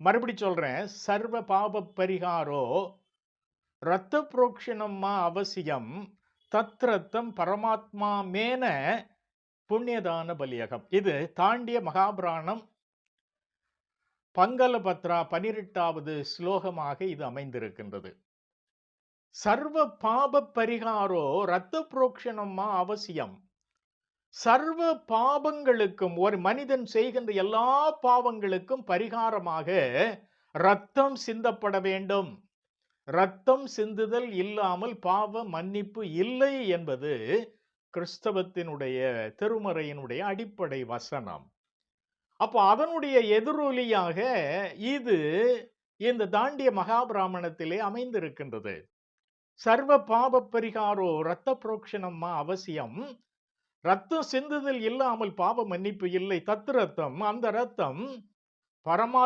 மறுபடி சொல்கிறேன் சர்வ பாப பரிகாரோ ரத்த புரோக்ஷணம்மா அவசியம் தத்ரத்தம் பரமாத்மா மேன புண்ணியதான பலியகம். இது தாண்டிய மகாபிராணம் பங்கலபத்ரா பனிரெட்டாவது ஸ்லோகமாக இது அமைந்திருக்கின்றது. சர்வ பாப பரிகாரோ ரத்த புரோக்ஷணம்மா அவசியம் சர்வ பாவங்களுக்கும் ஒரு மனிதன் செய்கின்ற எல்லா பாவங்களுக்கும் பரிகாரமாக ரத்தம் சிந்தப்பட வேண்டும். ரத்தம் சிந்துதல் இல்லாமல் பாவ மன்னிப்பு இல்லை என்பது கிறிஸ்தவத்தினுடைய திருமறையினுடைய அடிப்படை வசனம். அப்போ அதனுடைய எதிரொலியாக இது இந்த தாண்டிய மகாபிராமணத்திலே அமைந்திருக்கின்றது. சர்வ பாப பரிகாரோ ரத்த புரோக்ஷணம்மா அவசியம். ரத்தம் சிந்துதல் இல்லாமல் பாவ மன்னிப்பு இல்லை. தத்து ரத்தம் அந்த ரத்தம் பரமாத்